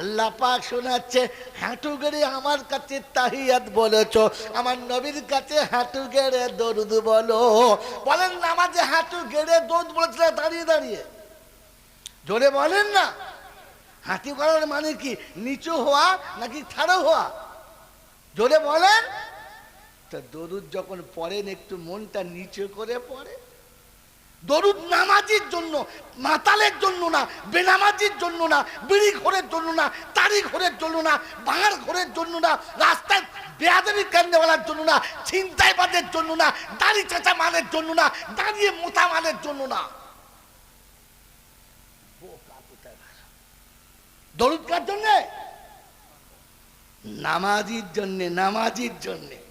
আল্লাহ পাক শোনাচ্ছে, হাঁটু গেড়ে আমার কাছে তাহিয়াত বলেছ, আমার নবীর কাছে হাঁটু গেড়ে দরুদ বলো। বলেন নামাজে হাঁটু গেড়ে দরুদ বলেছিল, দাঁড়িয়ে দাঁড়িয়ে। জোরে বলেন না। হাঁটি করার মানে কি, নিচু হওয়া নাকি ঠাড়ো হওয়া? জোরে বলেন। তা দরুদ যখন পড়েন, একটু মনটা নিচু করে পড়ে। দরুদ নামাজির জন্য, মাতালের জন্য না, বেনামাজির জন্য না, বিড়ি ঘোরের জন্য না, তারি ঘোরের জন্য না বাঙার ঘোরের জন্য না, রাস্তায় বেয়াদবি কান্দেওয়ালার জন্য না ছিনতাইবাদের জন্য না, দাড়ি চাচা মালের জন্য না, দাঁড়িয়ে মোতা মালের জন্য না। দরুদ কার জন্যে? নামাজির জন্যে নামাজির জন্যে।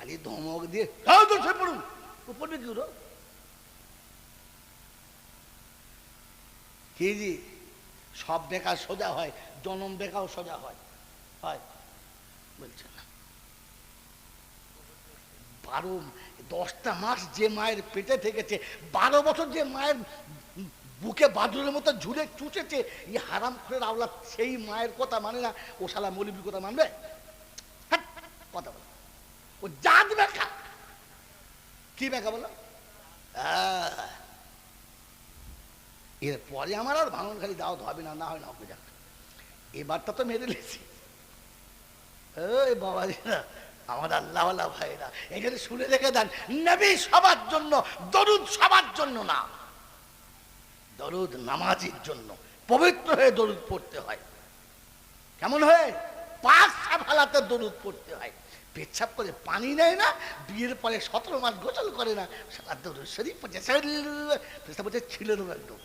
খালি ধমক দিয়ে "যাও তো শুয়ে পড়ুন পড়বে কি ওরা? কি জি? সব বেকার সোজা হয় জনম বেকাও সোজা হয়। হয়। বলছে না। বারো দশটা মাস যে মায়ের পেটে থেকেছে বারো বছর যে মায়ের বুকে বাদুরের মতো ঝুলে চুচেছে এই হারাম করে আওলা সেই মায়ের কথা মানে না ও শালা মলিবির কথা মানবে? হ্যাট, কথা বল। ও জাত বেকা কি বেকা বলো এরপরে আমার আর ভাঙন খালি দাওয়াত হবে না না হয় না যাক। এবারটা তো মেরে লেছি ওই বাবা আমার আল্লাহ ভাইরা এখানে শুনে রেখে দেন, নবী সবার জন্য, দরুদ সবার জন্য না। দরুদ নামাজির জন্য, পবিত্র হয়ে দরুদ পড়তে হয়। কেমন হয়ে? পাঁচ ফালাতে দরুদ পড়তে হয়। পেচ্ছাপ করে পানি নেয় না, বিয়ের পরে সতেরো মাস গোসল করে না, সারা দরুদ শরীফ পেচ্ছাপ পড়ছে ছিলে দেবো একদম।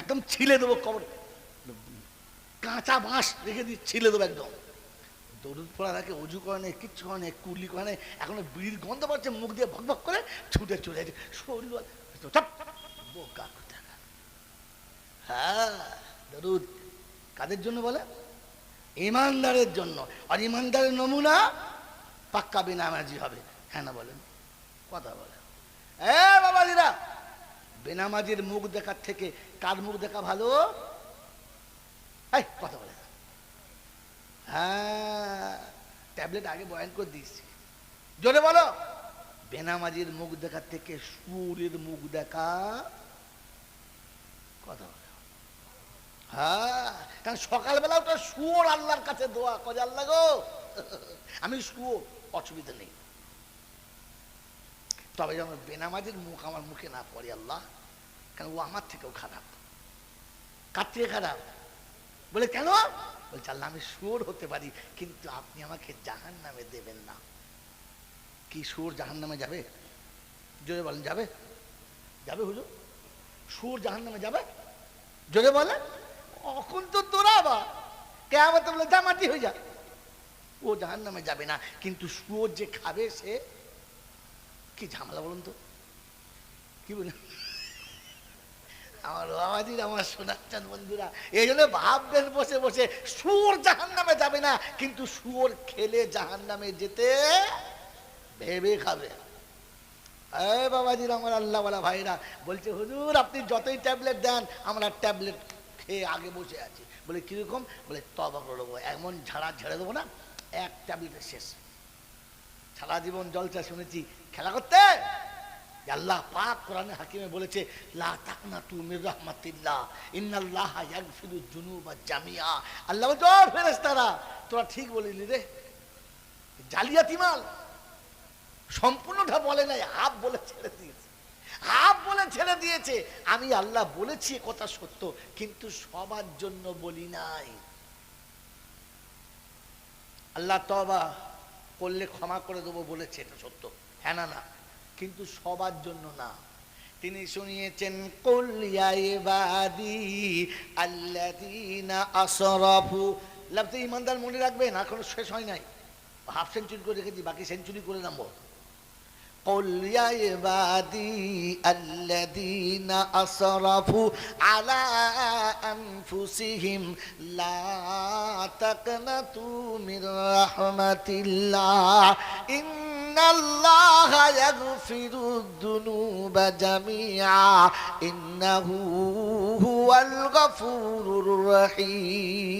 একদম ছিলে দেবো কবর। কাঁচা বাঁশ রেখে দিয়ে ছিলে দেবো একদম। দরুদ পড়া রাখে উজু করে নেই কিচ্ছু করে নেই কুলি করে নেই এখনও বিড়ির গন্ধ পাচ্ছে, মুখ দিয়ে ভক করে ছুটে চলে যাচ্ছে শরীর বোকা হ্যাঁ দরুদ, কাদের জন্য বলে? ইমানদারের জন্য। আর ইমানদারের নমুনা পাক্কা বেনামাজি হবে। হ্যাঁ না বলেন? কথা বলে এ বাবাজিরা বেনামাজির মুখ দেখার থেকে কার মুখ দেখা ভালো? কথা বলে হ্যাঁ ট্যাবলেট আগে বয়ান করে দিয়েছি। জোরে বলো। বেনামাজির মুখ দেখার থেকে সুরের মুখ দেখা কথা বলো। হ্যাঁ। কারণ সকালবেলা ওটা শুয়োর আল্লাহর কাছে দোয়া করে, আল্লাহ গো। আমি শুয়োর অসুবিধা নেই। তবে যেমন বেনামাজির মুখ আমার মুখে না পড়ে, আল্লাহ। কারণ ও আমার থেকেও খারাপ। কার থেকে খারাপ? বলে, কেন? বলছে, আল্লাহ, আমি সুর হতে পারি, কিন্তু আপনি আমাকে জাহান নামে দেবেন না। কি সুর জাহান নামে যাবে? জোরে বলেন, যাবে? যাবে হুজুর? সুর জাহান নামে যাবে? জোরে বলেন। এখন তো তোরা বা। কেমন বলে যা মাটি হয়ে যা। ও জাহান নামে যাবে না, কিন্তু সুর যে খাবে সে, কি ঝামেলা বলুন তো? কি বলেন? আমার বাবাজির, আমার শোনাচ্ছেন বন্ধুরা, এই জন্য ভাববেন বসে বসে সুর জাহান নামে যাবে না, কিন্তু সুর খেলে জাহান নামে যেতে ভেবে খাবে। বাবাজির, আমার আল্লাহওয়ালা ভাইরা, বলছে, হুজুর, আপনি যতই ট্যাবলেট দেন, আমরা ট্যাবলেট খেয়ে আগে বসে আছি। বলে, কীরকম? বলে, তবা করে দেবো এমন ঝাড়া ঝেড়ে দেবো না, এক ট্যাবলেটের শেষ। সারা জীবন জলসা শুনেছি, খেলা করতে? আল্লাহ পাক কোরআনে হাকিমে বলেছে, লা তাকনা তু মির রাহমাতিল্লাহ, ইন্নাল্লাহ ইয়াগফিরু জামিয়া আল্লাহ ফেরেশতারা, তোরা ঠিক বলিনি রে। জালিয়াতি মাল। সম্পূর্ণটা বলে নাই হাফ বলে ছেড়ে দিয়েছে হাফ বলে ছেড়ে দিয়েছে। আমি আল্লাহ বলেছি কথা সত্য, কিন্তু সবার জন্য বলি নাই। আল্লাহ তবা করলে ক্ষমা করে দেবো বলেছে, এটা সত্য। হ্যাঁ না না, কিন্তু সবার জন্য না। তিনি শুনিয়েছেন কল্যাবাদি আসরাফু। লাভতে ইমানদার মনে রাখবেন, এখনও শেষ হয় নাই। হাফ সেঞ্চুরি করে রেখেছি, বাকি সেঞ্চুরি করে নামবো। قل يا عبادي الذين أسرفوا على أنفسهم لا تقنطوا من رحمة الله إن الله يغفر الذنوب جميعا إنه هو الغفور الرحيم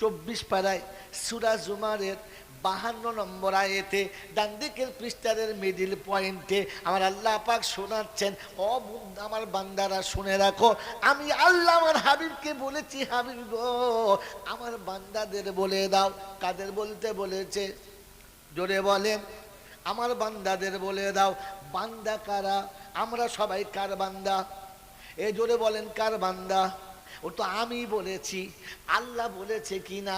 চব্বিশ পাড়ায় সুরা জুমারের বাহান্ন নম্বর আয়েতে, ডান দিকের পৃষ্ঠারের মিডিল পয়েন্টে আমার আল্লাহ পাক শোনাচ্ছেন, ও আমার বান্দারা শুনে রাখো, আমি আল্লাহ আমার হাবিবকে বলেছি, হাবিব গো, আমার বান্দাদের বলে দাও। কাদের বলতে বলেছে? জোরে বলেন, আমার বান্দাদের বলে দাও, বান্দা কারা? আমরা সবাই কার বান্দা? এ জোরে বলেন, কার বান্দা? ও তো আমি বলেছি, আল্লাহ বলেছে কি না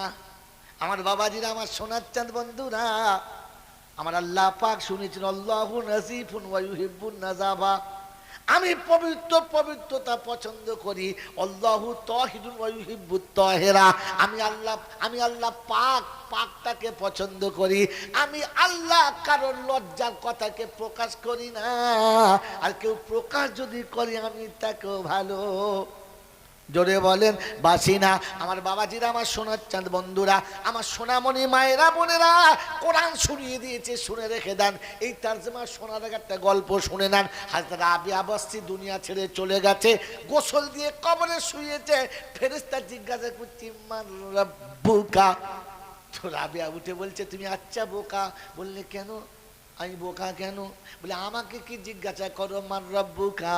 আমার বাবাজিরা, আমার সোনার চাঁদ বন্ধুরা, আমার আল্লাহ পাক শুনেছেন, আল্লাহু নাজিফুন ওয়া ইউহিব্বুন নাজাবা আমি পবিত্র, পবিত্রতা পছন্দ করি। আল্লাহু তাহিদুন ওয়া ইউহিব্বুত তাহেরা। আমি আল্লাহ আমি আল্লাহ পাক, পাকটাকে পছন্দ করি। আমি আল্লাহ কারোর লজ্জার কথাকে প্রকাশ করি না। আর কেউ প্রকাশ যদি করি, আমি তাকেও ভালো জোরে বলেন, বাসি না। আমার বাবাজিরা, আমার সোনার চাঁদ বন্ধুরা, আমার সোনামণি মায়েরা, বোনেরা, কোরআন শুনিয়ে দিয়েছে, শুনে রেখে দেন। এই তার্জমা আগে একটা গল্প শুনে নেন। হাজরা আবি আবাসি দুনিয়া ছেড়ে চলে গেছে, গোসল দিয়ে কবরে শুয়েছে। ফেরেস্তা জিজ্ঞাসা করছি রাব্বুকা? তো রাবিয়া উঠে বলছে, তুমি আচ্ছা বোকা? বললে, কেন? আমি বোকা কেন? বলে, আমাকে কি জিজ্ঞাসা করো, মান রব্বুকা?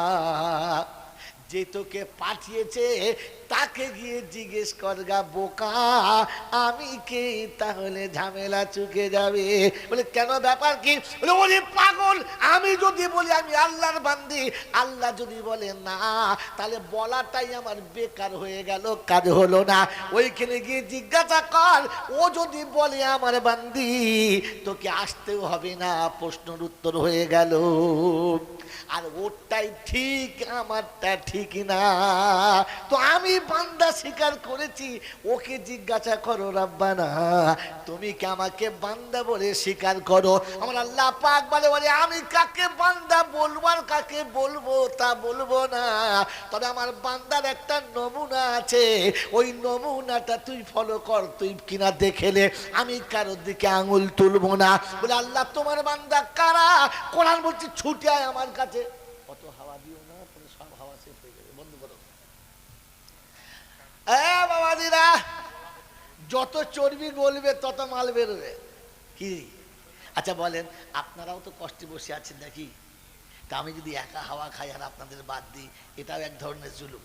যে তোকে পাঠিয়েছে, তাকে গিয়ে জিজ্ঞেস করগা বোকা, আমি কে? তাহলে ঝামেলা চুকে যাবে। বলে, কেন ব্যাপার কি? বলে পাগল, আমি যদি বলি আমি আল্লাহর বান্দি, আল্লাহ যদি বলে না, তাহলে বলাটাই আমার বেকার হয়ে গেল, কাজ হলো না। ওইখানে গিয়ে জিজ্ঞাসা কর, ও যদি বলে আমার বান্দি, তোকে আসতেও হবে না, প্রশ্নের উত্তর হয়ে গেল। আর ওরটাই ঠিক, আমারটা ঠিক না। তো আমি বান্দা স্বীকার করেছি, ওকে জিজ্ঞাসা করো, রাব্বানা, তুমি কি আমাকে বান্দা বলে স্বীকার করো? আমার আল্লাহ পাক বলে বলে আমি কাকে বান্দা বলব আর কাকে বলব তা বলব না। তবে আমার বান্দার একটা নমুনা আছে। ওই নমুনাটা তুই ফলো কর, তুই কিনা দেখেলে আমি কারোর দিকে আঙুল তুলবো না। বলে, আল্লাহ, তোমার বান্দা কারা? কোরআন বলছি, ছুটে আয় আমার কাছে। অত হাওয়া দিও না তাহলে সব হাওয়া শেষ হয়ে যাবে। বন্ধ করো। বাবাজিরা যত চর্বি বলবে তত মাল বেরোবে। কি? আচ্ছা বলেন আপনারাও তো কষ্টে বসে আছেন নাকি? তা আমি যদি একা হাওয়া খাই আর আপনাদের বাদ দিই এটাও এক ধরনের জুলুম।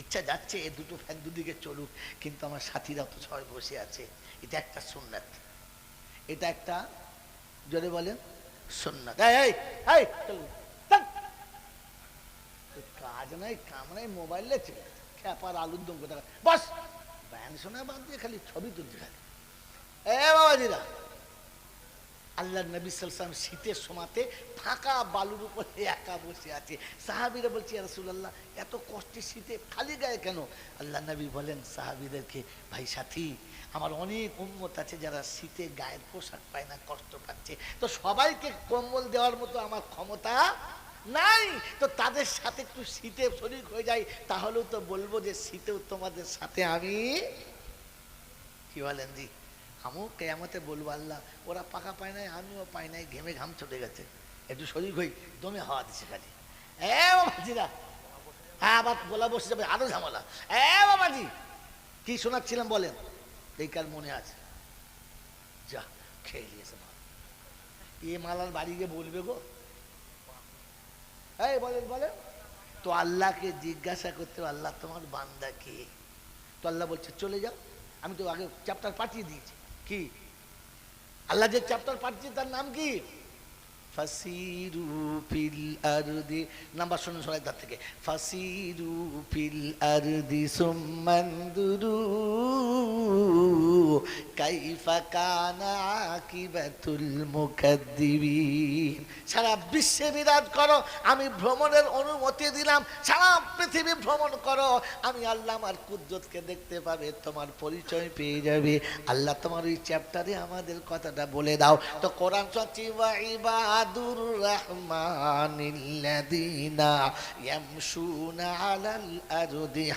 ইচ্ছা যাচ্ছে এ দুটো ফ্যান দুদিকে চলুক কিন্তু আমার সাথীরা তো সবাই বসে আছে। এটা একটা সুন্নাত। এটা একটা জোরে বলেন সুন্নাত। এই, এই এই চল, চল। এ কাজ নাই, কাম নাই মোবাইলে ছিল খ্যাপার আলুর দম কোথায় বস, ব্যান শোনা বাদ দিয়ে খালি ছবি তুলতে খালি এ বাবাজিরা আল্লাহ নবী সাল্লাম শীতের সময়তে ফাঁকা বালুর উপরে একা বসে আছে। সাহাবিরা বলছে রসুল্লাহ এত কষ্টে শীতে খালি গায়ে কেন? আল্লাহ নবী বলেন, সাহাবিদেরকে, ভাই সাথী, আমার অনেক উন্মত আছে যারা শীতে গায়ের পোশাক পায় না, কষ্ট পাচ্ছে। তো সবাইকে কম্বল দেওয়ার মতো আমার ক্ষমতা নাই। তো তাদের সাথে একটু শীতে শরীর হয়ে যায়, তাহলেও তো বলব যে শীতেও তোমাদের সাথে আমি কি বলেন জি? আমিও কেয়ামতে বলব আল্লাহ, ওরা পাকা পায় নাই, আমিও পাই নাই, ঘেমে ঘাম ছুটে গেছে। একটু শরীর হই, দমে হাওয়া দিচ্ছে খালি। এ বাবাজিরা হ্যাঁ আবার বলা বসে যাবে, আরও ঝামেলা। এ বাবাজি, কি শোনাচ্ছিলাম বলেন? এই কার মনে আছে? যা, খেয়ে নিয়েছে মা। এ মালার বাড়ি গিয়ে বলবে গো এই, বলেন বলেন। তো আল্লাহকে জিজ্ঞাসা করতে আল্লাহ তোমার বান্দা কে? তো আল্লাহ বলছে, চলে যাও। আমি তো আগে চ্যাপ্টার পাঠিয়ে দিয়েছি। কি? আল্লাহ যে চ্যাপ্টার পাঠিয়েছে, তার নাম কি? ফাসিরু ফিল আরদি। নাম্বার শুনুন সবাই তার থেকে। ফাসিরু ফিল আরদি সুম্মানদুরু সারা বিশ্বে বিরাজ করো, আমি ভ্রমণের অনুমতি দিলাম। সারা পৃথিবী ভ্রমণ করো। আমি আল্লাহ আমার কুদ্রতকে দেখতে পাবে, তোমার পরিচয় পেয়ে যাবে। আল্লাহ তোমার ওই চ্যাপ্টারে আমাদের কথাটা বলে দাও। তো কোরআন সচ্চি ইবাদুর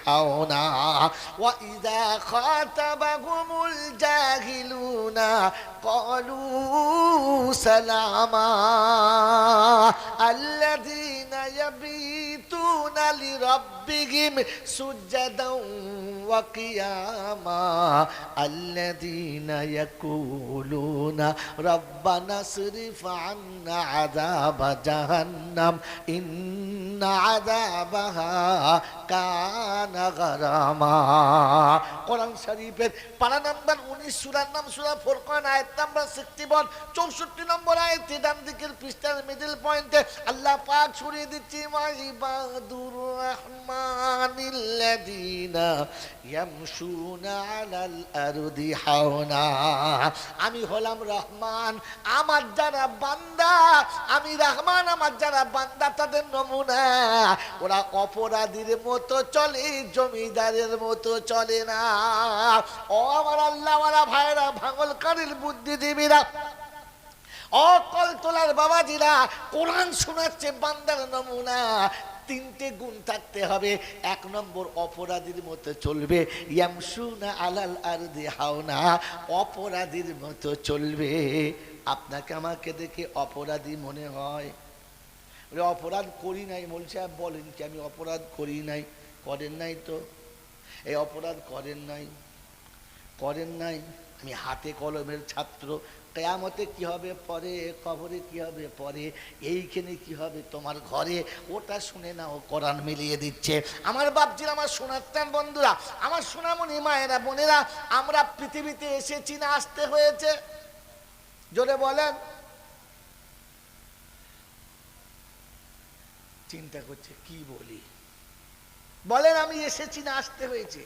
হাওনা, ওয়া ইযা খাতাবাহুমুল জাহিলুনা ক্বালু সালামা আল্লাযীনা ইয়াবিতুনা লিরাব্বিহিম সুজদাও ওয়া কিয়ামা الذين يقولون ربنا اصرف عنا عذاب جهنم إن عذابها كان غراما কোরআন শরীফের পারা নাম্বার উনিশ সুরার নাম সুরা আয়াত নাম্বার সিক্সটি ওয়ান চৌষট্টি নম্বর আয়াতে ডান দিকের পৃষ্ঠার মিডল পয়েন্টে আল্লাহ পাক ছড়িয়ে দিচ্ছি মাইবাদুর রহমানিল্লাযীনা ইয়ামশুনা আলাল আরদি হাওনা। আমি হলাম রহমান, আমার যারা বান্দা, আমি রহমান, আমার যারা বান্দা, তাদের নমুনা। ওরা অপরাধীর মতো চলে, জমিদারের মতো চলে না। ও আমার আল্লাহওয়ালা ভাইরা ভাঙলকারীর বুদ্ধিজীবীরা অকল তোলার বাবাজিরা কোরআন শোনাচ্ছে বান্দার নমুনা। তিনটে গুণ থাকতে হবে, এক নম্বর অপরাধীর মতো চলবে। আলাল আর হাওনা, অপরাধীর মতো চলবে। আপনাকে আমাকে দেখে অপরাধী মনে হয়? অপরাধ করি নাই সাহেব বলেন কি, আমি অপরাধ করি নাই। করেন নাই তো? এই অপরাধ করেন নাই? করেন নাই? আমি হাতে কলমের ছাত্র। কেয়ামতে কি হবে পরে? কবরে কি হবে পরে? এইখানে কি হবে তোমার ঘরে? ওটা শুনে না ও কোরআন মিলিয়ে দিচ্ছে। আমার বাপজির, আমার শোনাচ্ছেন বন্ধুরা, আমার সোনামণি, মায়েরা, বোনেরা, আমরা পৃথিবীতে এসেছি না, আসতে হয়েছে। জোরে বলেন। চিন্তা করছে, কি বলি? বলেন, আমি এসেছি না, আসতে হয়েছে।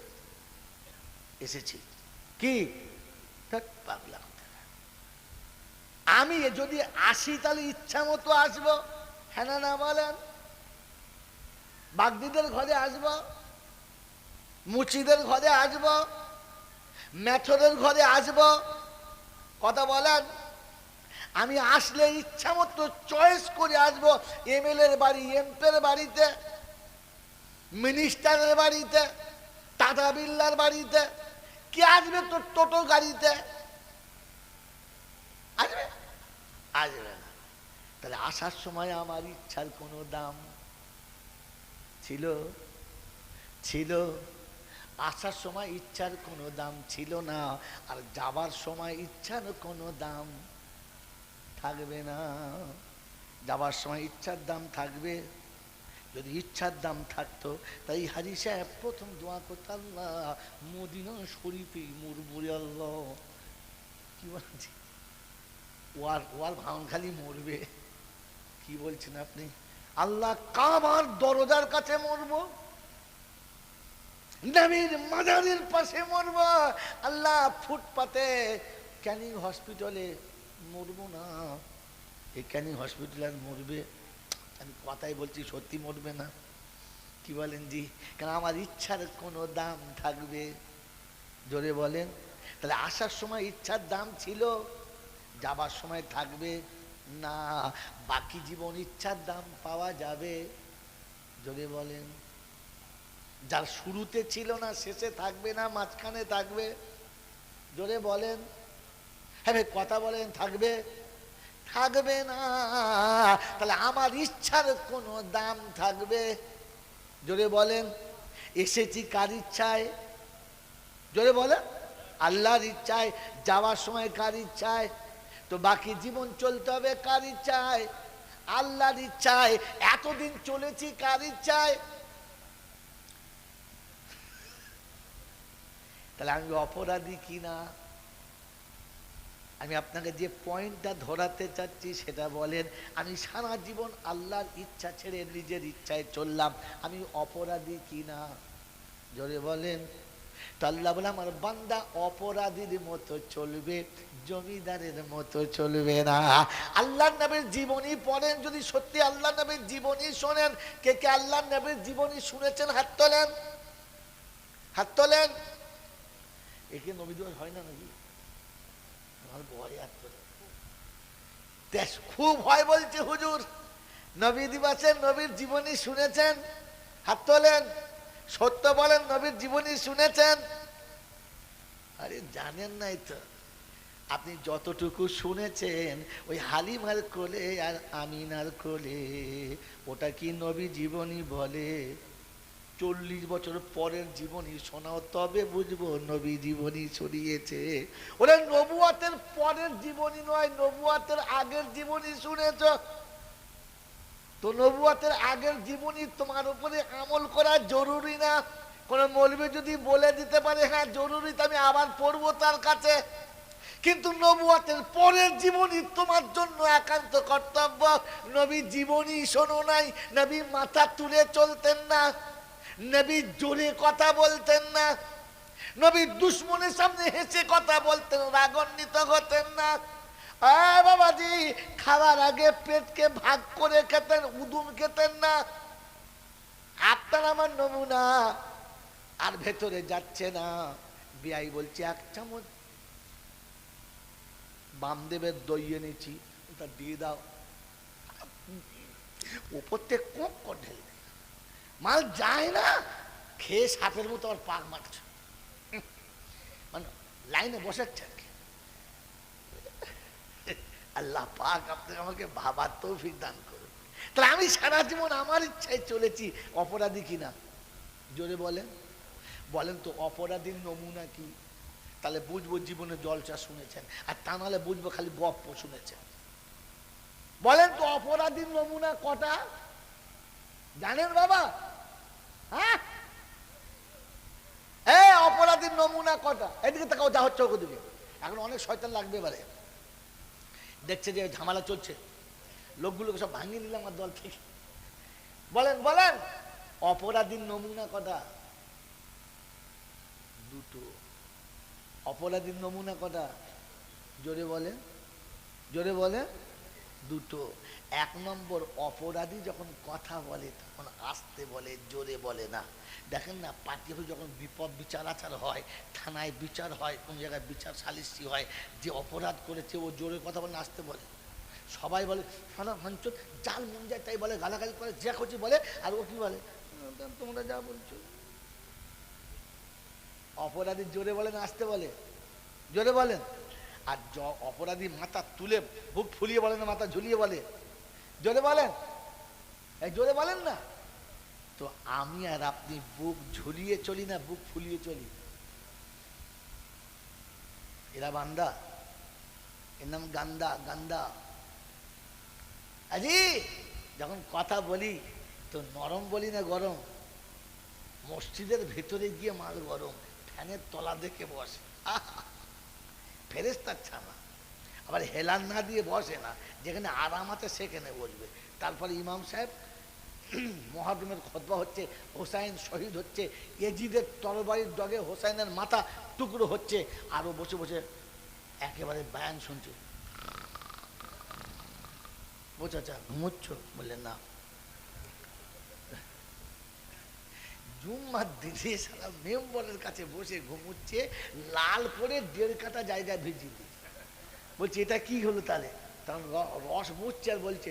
এসেছি। কি? পাগলা। আমি যদি আসি তাহলে ইচ্ছা মতো আসব। হ্যাঁ না বলেন। বাগদিদের ঘরে আসব। মুচিদের ঘরে আসব। মেথরের ঘরে আসব। কথা বলেন। আমি আসলে ইচ্ছা মতো চয়েস করে আসব এমএলএ এর বাড়ি, এমপের বাড়িতে মিনিস্টারের বাড়িতে টাটা বিল্লার বাড়িতে কে আসবে তোর টোটো গাড়িতে? আসবে? আসবে না। তাহলে আসার সময় আমার ইচ্ছার কোনো দাম ছিল? ছিল। আসার সময় ইচ্ছার কোনো দাম ছিল না, আর যাবার সময় ইচ্ছার কোনো দাম থাকবে না। যাবার সময় ইচ্ছার দাম থাকবে যদি ইচ্ছার দাম থাকতো, তাই হাজি সাহেব প্রথম দোয়া করতো, আল্লাহ, মদিনা শরীফে মুরবুরি আল্লাহ। কি বলছি? ওয়ার ওয়ার ভাঙন খালি মরবে। কি বলছেন আপনি? আল্লাহ, কাবার দরজার কাছে মরবো, নবীর মাজারের পাশে মরব। আল্লাহ, ফুটপাতে ক্যানিং হসপিটালে মরবো না। এই ক্যানিং হসপিটাল আর মরবে আমি কথাই বলছি, সত্যি মরবে না। কি বলেন জি? কেন আমার ইচ্ছার কোনো দাম থাকবে? জোরে বলেন। তাহলে আসার সময় ইচ্ছার দাম ছিল, যাবার সময় থাকবে। না, বাকি জীবন ইচ্ছার দাম পাওয়া যাবে। জোরে বলেন। যার শুরুতে ছিল না, শেষে থাকবে না, মাঝখানে থাকবে। জোরে বলেন। হ্যাঁ কথা বলেন, থাকবে। থাকবে না। তাহলে আমার ইচ্ছার কোনো দাম থাকবে? জোরে বলেন, এসেছি কার ইচ্ছায়? জোরে বলেন, আল্লাহর ইচ্ছায়, যাওয়ার সময় কার ইচ্ছায়? তো বাকি জীবন চলতে হবে কার ইচ্ছায়? আল্লাহর ইচ্ছায়, এতদিন চলেছি কার ইচ্ছায়? তাহলে আমি অপরাধী কিনা আমি আপনাকে যে পয়েন্টটা ধরাতে চাচ্ছি সেটা বলেন, আমি সারা জীবন আল্লাহর ইচ্ছা ছেড়ে নিজের ইচ্ছায় চললাম। আমি অপরাধী কি না? জোরে বলেন। তো আল্লাহ বলে, আমার বান্দা অপরাধীর মতো চলবে, জমিদারের মতো চলবে না। আল্লাহ নবীর জীবনী পড়েন, যদি সত্যি আল্লাহ নবীর জীবনী শোনেন, কে কে আল্লাহ নবীর জীবনী শুনেছেন, হাত তোলেন। হাত তোলেন। একে নবী হয় না নাকি? আমার ভয় তোলে দেশ খুব ভয় বলছে হুজুর। নবী দিবসের নবীর জীবনী শুনেছেন। হাত তোলেন। সত্য বলেন, নবীর জীবনী শুনেছেন। আরে জানেন নাই তো। আপনি যতটুকু শুনেছেন, ওই হালিমার কোলে আর আমিনার কোলে, ওটা কি নবী জীবনী বলে? চল্লিশ বছর পরের জীবনী শোনাও তবে বুঝব, নবী জীবনী ছড়িয়েছে। ওরা নবুয়াতের পরের জীবনী নয়, নবুয়াতের আগের জীবনী শুনেছ? তো নবুয়াতের আগের জীবনী তোমার উপরে আমল করা জরুরি না? কোন মৌলবী যদি বলে দিতে পারে হ্যাঁ জরুরি, তো আমি আবার পড়ব তার কাছে। কিন্তু নবুয়াতের পরের জীবনী তোমার জন্য একান্ত কর্তব্য। নবী জীবনী শোনো নাই, নবী মাথা তুলে চলতেন না। নবী জোরে কথা বলতেন না। নবী দুশ্মনের সামনে হেসে কথা বলতেন, রাগান্বিত হতেন না। আয় বাবাজি খাওয়ার আগে পেটকে ভাগ করে খেতেন, উদুম খেতেন না। আপনার আমার নমুনা, আর ভেতরে যাচ্ছে না। বিয়াই বলছে, এক চামচ বামদেবের দই এনেছি, ওটা দিয়ে দাও। উপর থেকে কোপ করে ঢেলে। মাল যায় না, খেয়ে সাপের মতো আর পাক মারছে। মানে লাইনে বসাচ্ছে আর কি। আল্লাহ পাক আপনাকে আমাকে ভাবার তৌফিক দান করুন তাহলে আমি সারা জীবন আমার ইচ্ছায় চলেছি অপরাধী কিনা? জোরে বলেন। বলেন তো অপরাধীর নমুনা কি? তাহলে বুঝব জীবনে জলচা শুনেছেন, আর তা নাহলে বুঝব খালি গপ্প শুনেছেন। বলেন তো অপরাধীর নমুনা কটা? জানেন বাবা? হ্যাঁ? এ, অপরাধীর নমুনা কটা? এদিকে তাকাও, যা হচ্ছে ওদিকে। এখন অনেক শয়তান লাগবে এবারে। দেখছে যে ঝামেলা চলছে। লোকগুলোকে সব ভাঙিয়ে নিলাম আমার দল থেকে। বলেন বলেন, অপরাধীর নমুনা কটা? দুটো। অপরাধীর নমুনা কটা? জোরে বলেন, জোরে বলে দুটো। এক নম্বর, অপরাধী যখন কথা বলে, তখন আসতে বলে, জোরে বলে না। দেখেন না, পার্টি হয়ে যখন বিপদ বিচার আচার হয়, থানায় বিচার হয়, কোন জায়গায় বিচার সালিসি হয়, যে অপরাধ করেছে, ও জোরে কথা বলে আসতে বলে। সবাই বলে ফানা মঞ্চ জাল মন যায় তাই বলে, গালাগালি করে, যা খুশি বলে, আর ও কি বলে? তোমরা যা বলছো। অপরাধী জোরে বলেন আসতে বলে। জোরে বলেন। আর জ- অপরাধী মাথা তুলে বুক ফুলিয়ে বলে না, মাথা ঝুলিয়ে বলে। জোরে বলেন। জোরে বলেন না। তো আমি আর আপনি বুক ঝুলিয়ে চলি না, বুক ফুলিয়ে চলি। এরা বান্দা। এর নাম গান্দা গান্দা। আজি যখন কথা বলি, তো নরম বলি না গরম? মসজিদের ভেতরে গিয়ে মাল গরম, ফ্যানের তলা দেখে বসে। আহা! ফেরেস্তার ছানা আবার হেলান না দিয়ে বসে না, যেখানে আরাম আছে সেখানে বসবে। তারপরে ইমাম সাহেব, মহারুমের খতবা হচ্ছে, হোসাইন শহীদ হচ্ছে, এজিদের তরবারির ডগে হোসাইনের মাথা টুকরো হচ্ছে আরও বসে বসে একেবারে বায়ান শুনছে। বোঝা চা ঘুমোচ্ছ? বললেন, না। জুম্মার দিনে সারা মেম্বরের কাছে বসে ঘুমুচ্ছে, লাল করে দেড় কাটা জায়গায় ভিজিয়ে দিয়েছে বলছে, এটা কি হলো তাহলে? তখন রস মুছছে আর বলছে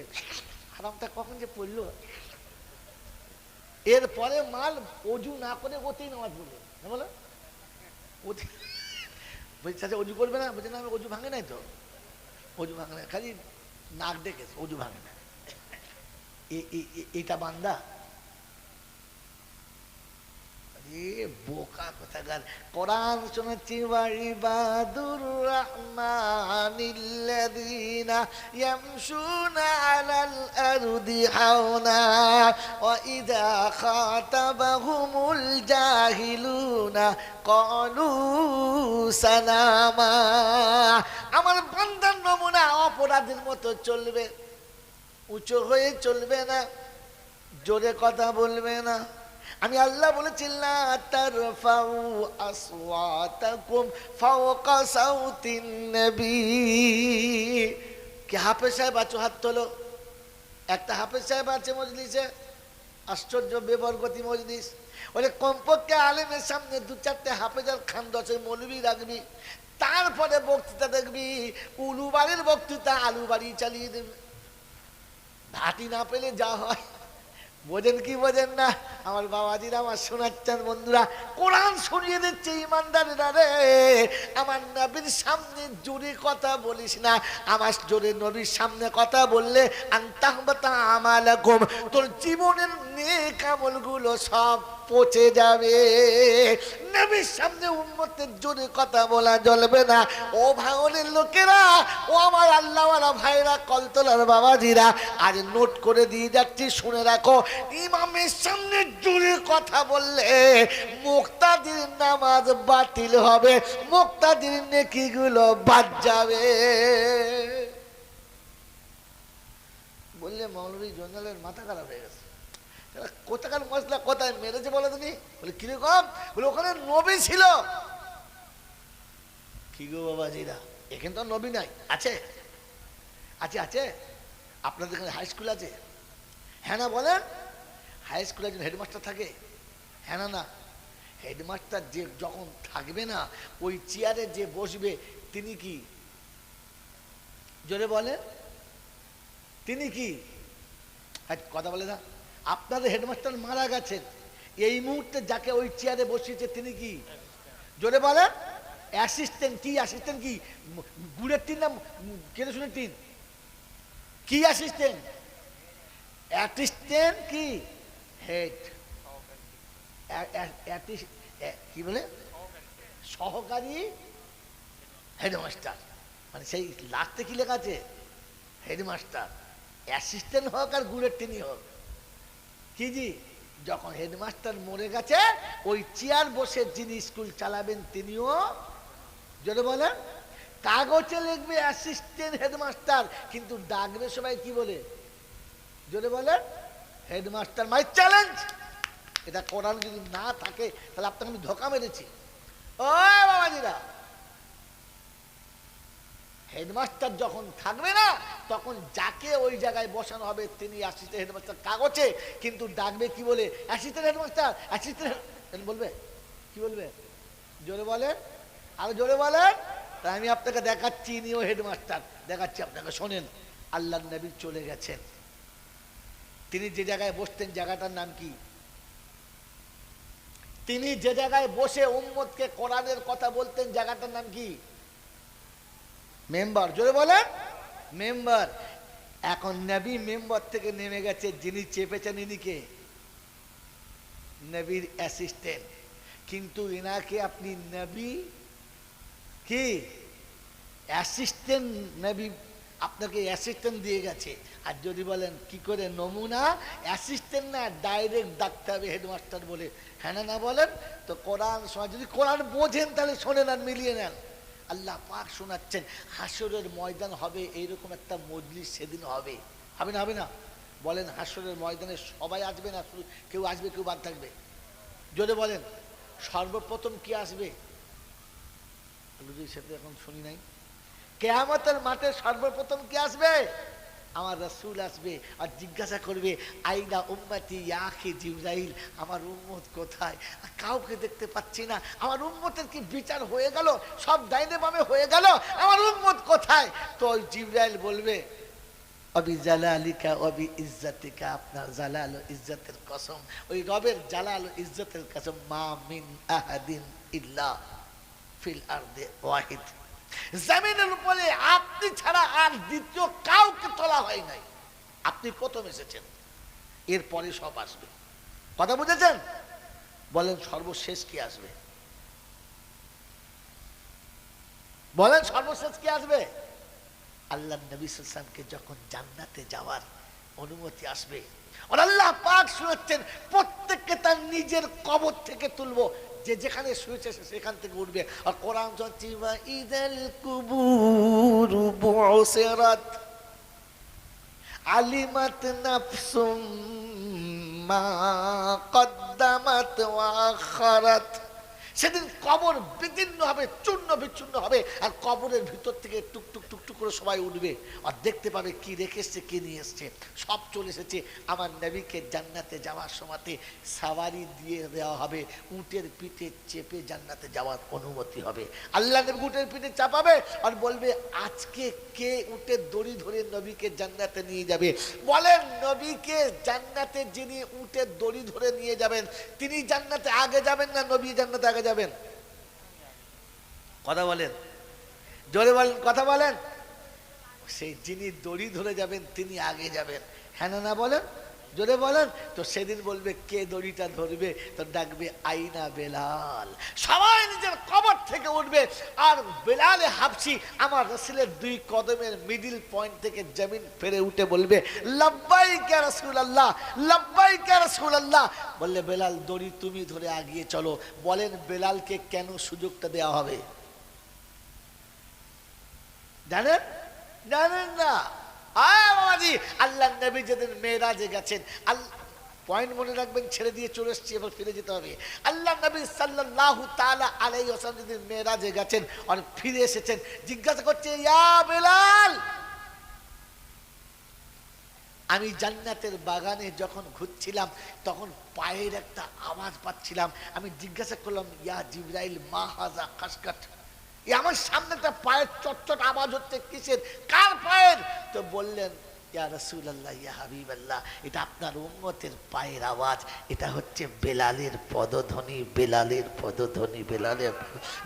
আরামটা কখন যে পড়ল? এরপরে মাল অজু না করে ওতেই নামাজ পড়বে না বলো? ওতে, বলছে আচ্ছা অজু করবে না? বলছে, না আমি অজু ভাঙে নাই তো। অজু ভাঙে না খালি নাক ডেকেছে, অজু ভাঙে না এটা বান্দা এ বোকা কোথাকার। কোরআন বাড়ি বাদুর রহমানিল্লাযীনা ইয়ামশুনা আলাল আরদি হাওনা সালামা। আমার বান্দার নমুনা অপরাধীর মতো চলবে, উঁচু হয়ে চলবে না, জোরে কথা বলবে না। আমি আল্লাহ নবী। কি হাফেজ সাহেব আছো? হাত তোলো। একটা হাফেজ সাহেব আছে মজলিসে, আশ্চর্য বেবরগতি মজলিস। ওরে কমপক্ষে আলেমের সামনে দু চারটে হাফেজার খান দশের মৌলবি রাখবি। তারপরে বক্তৃতা দেখবি উলু বাড়ির বক্তৃতা আলু বাড়ি চালিয়ে দেবে। ভাটি না পেলে যা হয়। বোঝেন কি বোঝেন না? আমার বাবাজিরা, আমার শোনাচ্ছেন বন্ধুরা, কোরআন শুনিয়ে দিচ্ছে ইমানদারেরা রে। আমার নবীর সামনে জোরে কথা বলিস না। আমার জোরে নবীর সামনে কথা বললে, আন্তাহবাতা আমালাকুম। তোর জীবনের নেক আমলগুলো সব পচে যাবে। নবীর সামনে উন্মতের জোরে কথা বলা চলবে না। ও ভাঙনের লোকেরা, ও আমার আল্লাহওয়ালা ভাইরা, কলতলার বাবাজিরা, আজ নোট করে দিয়ে যাচ্ছি, শুনে রাখো। ইমামের সামনে জোরে কথা বললে মুক্তাদির নামাজ বাতিল হবে। মুক্তাদির নেকিগুলো বাদ যাবে। বললে মৌলভী জঞ্জালের মাথা খারাপ হয়ে গেছে। কোথাকার মশলা কোথায় মেরেছে বলো তুমি? বলে কীরকম বলে ওখানে নবী ছিল। কি গো বাবাজিরা? এখানে তো নবী নাই। আছে? আছে আছে। আপনাদের এখানে হাই স্কুল আছে? হ্যাঁ না বলেন। হাই স্কুলে একজন হেডমাস্টার থাকে। হ্যাঁ না না। হেডমাস্টার যে যখন থাকবে না ওই চেয়ারে যে বসবে তিনি কি? জোরে বলে তিনি কি? হ্যাঁ, কথা বলে না আপনাদের হেডমাস্টার মারা গেছেন। এই মুহূর্তে যাকে ওই চেয়ারে বসিয়েছে, তিনি কি? জোরে বলেন। অ্যাসিস্ট্যান্ট কি? অ্যাসিস্ট্যান্ট কি? গুড়ের টিন না কেটে শুনে টিন? কি অ্যাসিস্ট্যান্ট অ্যাসিস্ট্যান্ট কি? হেড কি বলে? সহকারী হেডমাস্টার মানে সেই লাস্টে কি লেখা আছে? হেডমাস্টার অ্যাসিস্ট্যান্ট হোক আর গুড়ের টিনি হোক। কি জি? যখন হেডমাস্টার মরে গেছে, ওই চেয়ার বসে যিনি স্কুল চালাবেন তিনিও যদি বলেন, কাগজে লিখবে অ্যাসিস্ট্যান্ট হেডমাস্টার কিন্তু ডাকবে সবাই কি বলে? যদি বলেন হেডমাস্টার মাই চ্যালেঞ্জ এটা কোরআন যদি না থাকে, তাহলে আপনাকে আমি ধোকা মেরেছি। ও বাবাজিরা! হেডমাস্টার যখন থাকবে না, তখন যাকে ওই জায়গায় বসানো হবে তিনি অ্যাসিস্ট্যান্ট হেডমাস্টার কাগজে, কিন্তু ডাকবে কি বলে? অ্যাসিস্ট্যান্ট হেডমাস্টার অ্যাসিস্ট্যান্ট বলবে? কি বলবে? জোরে বলেন। আরও জোরে বলেন, তাই আমি আপনাকে দেখাচ্ছি ইনিও হেডমাস্টার। দেখাচ্ছি আপনাকে, শোনেন। আল্লাহ নবী চলে গেছেন। তিনি যে জায়গায় বসতেন, জায়গাটার নাম কি? তিনি যে জায়গায় বসে উম্মতকে কোরআনের কথা বলতেন, জায়গাটার নাম কি? মেম্বার, জোরে বলেন। মেম্বার, এখন নবী মেম্বার থেকে নেমে গেছে, যিনি চেপেছেন ইনিকে। নবীর অ্যাসিস্ট্যান্ট কিন্তু এনাকে আপনি নবী, কি? অ্যাসিস্ট্যান্ট নবী আপনাকে অ্যাসিস্ট্যান্ট দিয়ে গেছে। আর যদি বলেন, কি করে নমুনা? অ্যাসিস্ট্যান্ট না ডাইরেক্ট ডাকতে হবে হেডমাস্টার বলে। হ্যাঁ না বলেন? তো কোরআন শোনা যদি কোরআন বোঝেন, তাহলে শোনেন আর মিলিয়ে নেন। আল্লাহ পাক শোনাচ্ছেন হাসরের ময়দান হবে, এইরকম একটা মজলিস সেদিন হবে। হবে না হবে না? বলেন হাসরের ময়দানে সবাই আসবে না? শুধু কেউ আসবে, কেউ বাদ থাকবে? যদি বলেন, সর্বপ্রথম কি আসবে? সাথে এখন শুনি নাই। কেয়ামতের মাঠে সর্বপ্রথম কি আসবে? আমার রসুল আসবে আর জিজ্ঞাসা করবে, আইনা উম্মতি ইয়াখি জিব্রাইল? আমার উম্মত কোথায়? কাউকে দেখতে পাচ্ছি না। আমার উম্মতের কি বিচার হয়ে গেল? সব ডাইনে বামে হয়ে গেল? আমার উম্মত কোথায়? তো ওই জিব্রাইল বলবে, অবি জালালিকা, অবি ইজ্জাতিকা, আপনার জালাল ইজ্জতের কসম। ওই রবের জালাল ইজ্জতের কসম মা মিন আহাদিন ইল্লা ফিল আরদে ওয়াহিদ। জমিনের উপরে আপনি ছাড়া আর দ্বিতীয় কাউকে তোলা হয় নাই। আপনি প্রথম এসেছেন। এরপরে সব আসবে। কথা বুঝেছেন? বলেন সর্বশেষ কি আসবে? বলেন সর্বশেষ কি আসবে? আল্লাহ নবী সাল্লামকে যখন জান্নাতে যাওয়ার অনুমতি আসবে আল্লাহ পাক শুনাচ্ছেন প্রত্যেককে তার নিজের কবর থেকে তুলবো। যে যেখানে শুয়েছে সেখান থেকে উঠবে। আর কোরআন হচ্ছে ইদাল কুবুর বুসিরাত আলিমাত নাফসুম মা কদ্দামাত ওয়া আখারাত। সেদিন কবর বিদীর্ণ হবে চূর্ণ বিচ্ছুন্ন হবে আর কবরের ভিতর থেকে টুক টুক টুক টুক করে সবাই উঠবে আর দেখতে পাবে কি রেখে এসছে, কি নিয়ে এসছে। সব চলে এসেছে। আমার নবীকে জান্নাতে যাওয়ার সময়তে সাওয়ারি দিয়ে দেওয়া হবে। উটের পিঠে চেপে জান্নাতে যাওয়ার অনুমতি হবে। আল্লাহ নবী উটের পিঠে চাপাবে আর বলবে, আজকে কে উটের দড়ি ধরে নবীকে জান্নাতে নিয়ে যাবে? বলেন, নবীকে জান্নাতে যিনি উটের দড়ি ধরে নিয়ে যাবেন, তিনি জান্নাতে আগে যাবেন না নবী জান্নাতে আগে যাবেন। কথা বলেন। জোরে বলেন কথা বলেন। সেই যিনি দড়ি ধরে যাবেন তিনি আগে যাবেন। হ্যাঁ না বলেন। জোরে বলেন, তো সেদিন বলবে, কে দড়িটা ধরবে? তো ডাকবে, আইনা বেলাল। সবাই নিজের কবর থেকে উঠবে, আর বেলালে হাফছি আমার রসিলের দুই কদমের মিডিল পয়েন্ট থেকে জমিন ফেরে উঠে বলবে লব্বাই কে রসুল আল্লাহ লব্বাই কে রসুল আল্লাহ বললে, বেলাল, দড়ি তুমি ধরে আগিয়ে চলো। বলেন, বেলালকে কেন সুযোগটা দেওয়া হবে? জানেন? জানেন না। আয় আল্লাহ নবী যেদিন মেয়েরাজে গেছেন পয়েন্ট মনে রাখবেন, ছেড়ে দিয়ে চলে এসছি, এবার ফিরে যেতে হবে। আল্লাহ নবী যেদিন মেয়েরাজে গেছেন আর ফিরে এসেছেন। জিজ্ঞাসা করছে, ইয়া বেলাল! আমি জান্নাতের বাগানে যখন ঘুরছিলাম, তখন পায়ের একটা আওয়াজ পাচ্ছিলাম। আমি জিজ্ঞাসা করলাম, ইয়া জিব্রাইল, মা হাজা খাসকাট? আমার সামনে একটা পায়ের চটচট আওয়াজ হচ্ছে কিসের? কার পায়ের? তো বললেন ইয়া রসুল আল্লাহ ইয়া হাবিব আল্লাহ এটা আপনার উম্মতের পায়ের আওয়াজ। এটা হচ্ছে বেলালের পদধ্বনি বেলালের পদধ্বনি, বেলালের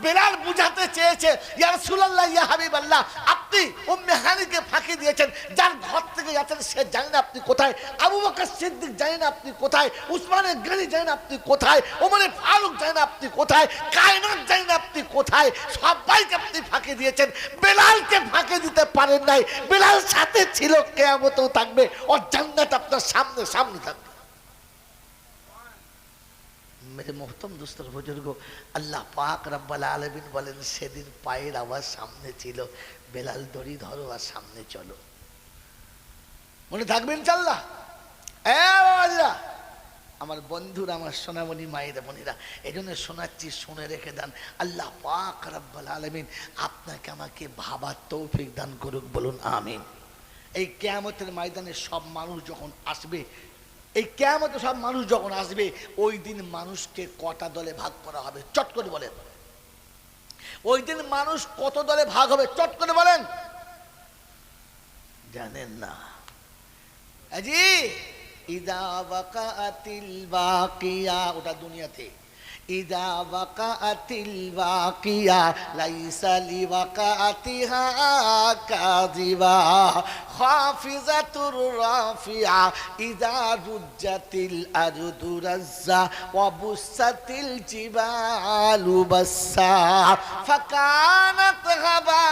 বেলাল বুঝাতে চেয়েছে, ইয়া রসুল আল্লাহ ইয়া হাবিব আল্লাহ আপনি উম্মে হানিকে ফাঁকি দিয়েছেন, যার ঘর থেকে যাচ্ছেন সে জানেন আপনি কোথায়, আবু বকর সিদ্দিক জানেন আপনি কোথায়, উসমানের গানি জানেন আপনি কোথায় ওমরের ফারুক জানেন আপনি কোথায়, কায়নাত জানেন আপনি কোথায়, সবাইকে আপনি ফাঁকি দিয়েছেন। বেলালকে ফাঁকি দিতে পারেন নাই, বেলাল সাথে ছিল কেয়ামতেও থাকবে ওর জান্নাত আপনার সামনে সামনে থাকবে। মেরে মোহতম বুজুর্গ, আল্লাহ পাক রব্বাল আলমিন বলেন, সেদিন পায়ের আওয়াজ সামনে ছিল, বেলাল দড়ি ধরো আর সামনে চলো। মনে থাকবেন চাল্লা আমার বন্ধুরা, আমার সোনামণি, মায়েরা, বোনেরা এই জন্য শোনাচ্ছি, শুনে রেখে দেন, আল্লাহ পাক রব্বাল আলমিন আপনাকে আমাকে ভাবার তৌফিক দান করুক, বলুন আমিন। এই কেয়ামতের ময়দানে সব মানুষ যখন আসবে, এই কেয়ামতে সব মানুষ যখন আসবে, ওই দিন মানুষকে কটা দলে ভাগ করা হবে? চট করে বলেন। ওই দিন মানুষ কত দলে ভাগ হবে? চট করে বলেন। জানেন না। জি ইদা ওয়াকাতিল বাকিয়া ওটা দুনিয়াতে। إذا وقعت الواقعة ليس لوقعتها كاذبة. حافظة الرافعة إذا رجت الأرض رزا وبست الجبال بسا. فكانت هباء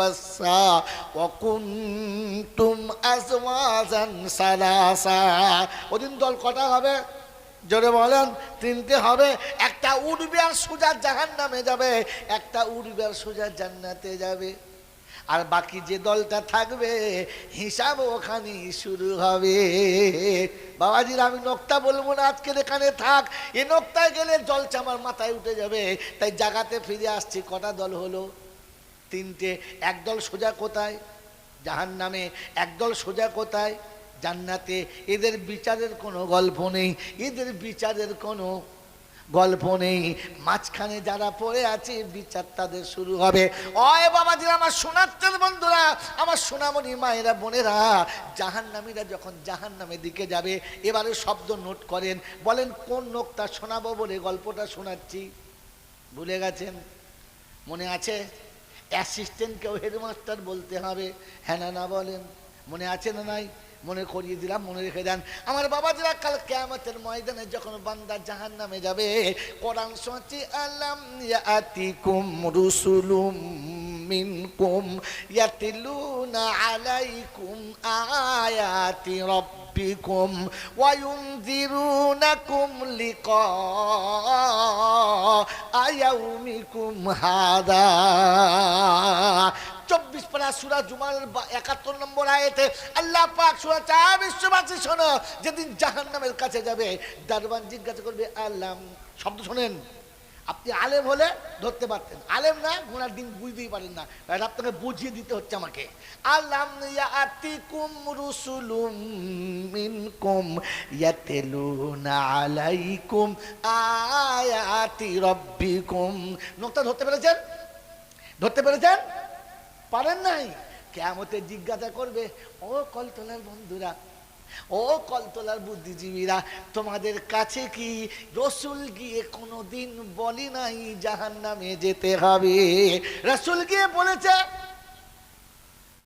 হাবাআম মুনবাসসা ওয়া কুনতুম আজওয়াজান সালাসা। ওদিন দল কটা হবে? জোরে বলেন, তিনটে হবে। একটা উঠবে আর সোজা জাহান নামে যাবে। একটা উঠবে আর সোজা জান্নাতে যাবে। আর বাকি যে দলটা থাকবে, হিসাব ওখানে শুরু হবে। বাবাজির আমি নোক্তা বলব না, আজকের এখানে থাক। এ নোক্তায় গেলে জলটা আমার মাথায় উঠে যাবে। তাই জাগাতে ফিরে আসছি। কটা দল হলো? তিনটে, একদল সোজা কোথায়? জাহান নামে একদল সোজা কোথায়? জান্নাতে। এদের বিচারের কোনো গল্প নেই, এদের বিচারের কোনো গল্প নেই। মাঝখানে যারা পড়ে আছে, বিচার তাদের শুরু হবে। অয় বাবাজিরা, আমার শোনাচ্ছেন বন্ধুরা, আমার সোনামণি মায়েরা, বোনেরা জাহান নামীরা যখন জাহান নামের দিকে যাবে, এবারে শব্দ নোট করেন। বলেন, কোন নোকটা শোনাবো বলে গল্পটা শোনাচ্ছি? ভুলে গেছেন? মনে আছে? অ্যাসিস্ট্যান্টকেও হেডমাস্টার বলতে হবে। হ্যাঁ না বলেন। মনে আছে না নাই? মনে করিয়ে দিলাম, মনে রেখে দেন। আমার বাবা যারা কাল কেয়ামতের ময়দানে যখন বান্দা জাহান নামে যাবে, কোরআন সচি আলাম ইয়াতিকুম রুসুলুম মিনকুম ইয়াতিলুনা আলাইকুম আয়াতি রব্বিকুম ওয়ায়ুনজিরুনাকুম লিকা আয়াউমিকুম হাদা। একাত্তর নম্বর বিশ্ববাসী শোনো আপনি আলেম হলে ধরতে পারতেন। আলেম না, ঘোড়ার দিন বুঝতেই পারেন না। আপনাকে বুঝিয়ে দিতে হচ্ছে আমাকে। আলাম রাব্বিকুম। ধরতে পেরেছেন? ধরতে পেরেছেন? পারেন নাই? কেমতে জিজ্ঞাসা করবে, ও কলতলার বন্ধুরা, ও কলতলার বুদ্ধিজীবীরা, তোমাদের কাছে কি রসুল গিয়ে কোনোদিন বলি নাই জাহান নামে যেতে হবে? রসুল গিয়ে বলেছে